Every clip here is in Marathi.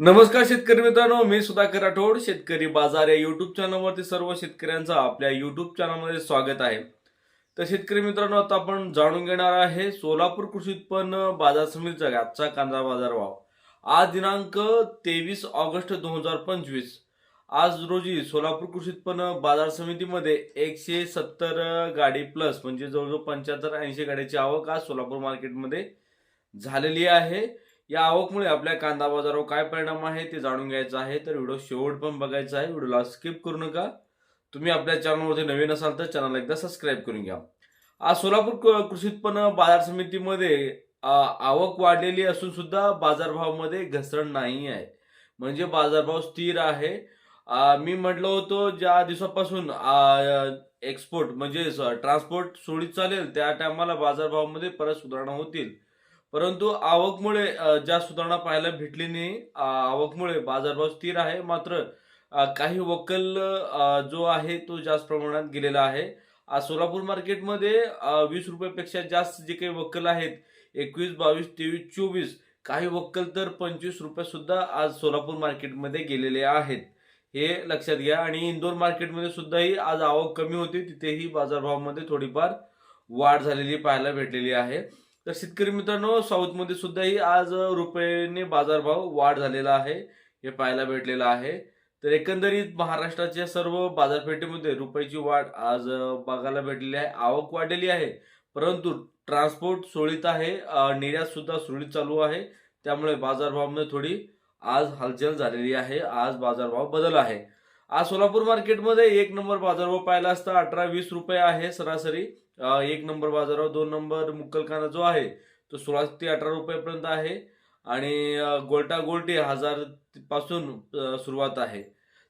नमस्कार शेतकरी मित्रांनो मी सुधाकर राठोड शेतकरी बाजार या युट्यूब चॅनलवरती सर्व शेतकऱ्यांचं आपल्या युट्यूब चॅनलमध्ये स्वागत आहे. तर शेतकरी मित्रांनो आता आपण जाणून घेणार आहे सोलापूर कृषी उत्पन्न बाजार समितीचा आजचा कांदा बाजार भाव आज दिनांक तेवीस ऑगस्ट दोन हजार पंचवीस. आज रोजी सोलापूर कृषी उत्पन्न बाजार समितीमध्ये एकशे सत्तर गाडी प्लस म्हणजे जवळजवळ पंच्याहत्तर ऐंशी गाड्याची आवक आज सोलापूर मार्केटमध्ये झालेली आहे. या आवकमुळे आपल्या कांदा बाजारावर काय परिणाम आहे ते जाणून घ्यायचं आहे. तर व्हिडिओ शेवट पण बघायचा आहे. व्हिडिओला स्किप करू नका. तुम्ही आपल्या चॅनलवरती नवीन असाल तर चॅनल एकदा सबस्क्राईब करून घ्या. आज सोलापूर क- कृषी उत्पन्न बाजार समितीमध्ये आवक वाढलेली असून सुद्धा बाजारभावामध्ये घसरण नाही आहे. म्हणजे बाजारभाव स्थिर आहे. मी म्हटलं होतो ज्या दिवसापासून एक्सपोर्ट म्हणजे ट्रान्सपोर्ट सोडीत चालेल त्या टायमाला बाजारभावामध्ये परत सुधारणा होतील. परंतु आवकमुळे ज्या सुधारणा पाहायला भेटली नाही आवकमुळे बाजारभाव स्थिर आहे. मात्र काही वक्कल जो आहे तो जास्त प्रमाणात गेलेला आहे. आज सोलापूर मार्केटमध्ये वीस रुपयापेक्षा जास्त जे काही वक्कल आहेत एकवीस बावीस तेवीस चोवीस काही वक्कल तर पंचवीस रुपये सुद्धा आज सोलापूर मार्केटमध्ये गेलेले आहेत. हे लक्षात घ्या. आणि इंदोर मार्केटमध्ये सुद्धाही आज आवक कमी होती. तिथेही बाजारभावामध्ये थोडीफार वाढ झालेली पाहायला भेटलेली आहे. तर शेतकरी मित्रांनो साऊथमध्ये सुद्धाही आज रुपयाने बाजारभाव वाढ झालेला आहे. हे पाहायला भेटलेलं आहे. तर एकंदरीत महाराष्ट्राच्या सर्व बाजारपेठेमध्ये रुपयाची वाढ आज बघायला भेटलेली आहे. आवक वाढलेली आहे. परंतु ट्रान्सपोर्ट सुरळीत आहे. निर्यात सुद्धा सुरळीत चालू आहे. त्यामुळे बाजारभावामध्ये थोडी आज हालचाल झालेली आहे. आज बाजारभाव बदल आहे. आज सोलापूर मार्केटमध्ये एक नंबर बाजारभाव पाहिला असता अठरा वीस रुपये आहे सरासरी. एक नंबर बाजारावर दोन नंबर मुक्कल कांदा जो आहे तो सोळा ते अठरा रुपयापर्यंत आहे. आणि गोल्टा गोल्टी हजारपासून सुरुवात आहे.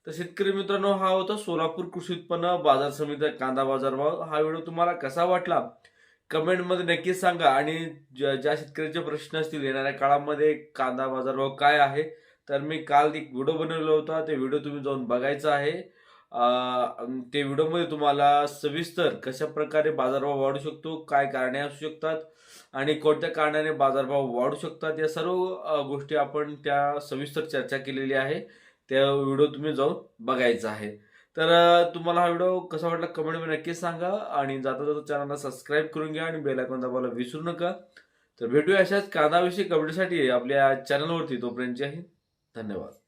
तर शेतकरी मित्रांनो हा होता सोलापूर कृषी उत्पन्न बाजार समिती कांदा बाजार भाव. हा व्हिडिओ तुम्हाला कसा वाटला? कमेंटमध्ये नक्कीच सांगा. आणि ज्या ज्या शेतकऱ्यांचे प्रश्न असतील येणाऱ्या काळामध्ये कांदा बाजारभाव काय आहे? तर मी काल एक व्हिडिओ बनवला होता. ते व्हिडिओ तुम्ही जाऊन बघायचा आहे. ते व्हिडिओमध्ये तुम्हाला सविस्तर कशा प्रकारे बाजारभाव वाढू शकतो काय कारणे असू शकतात आणि कोणत्या कारणाने बाजारभाव वाढू शकतात या सर्व गोष्टी आपण त्या सविस्तर चर्चा केलेली आहे. त्या व्हिडिओ तुम्ही जाऊन बघायचा आहे. तर तुम्हाला हा व्हिडिओ कसा वाटला कमेंटमध्ये नक्कीच सांगा आणि जाता जाता चॅनलला सबस्क्राईब करून घ्या आणि बेल आयकॉन दाबायला विसरू नका. तर भेटूया अशाच कांदाविषयी कमेंटसाठी आपल्या चॅनलवरती तोपर्यंत आहे. धन्यवाद.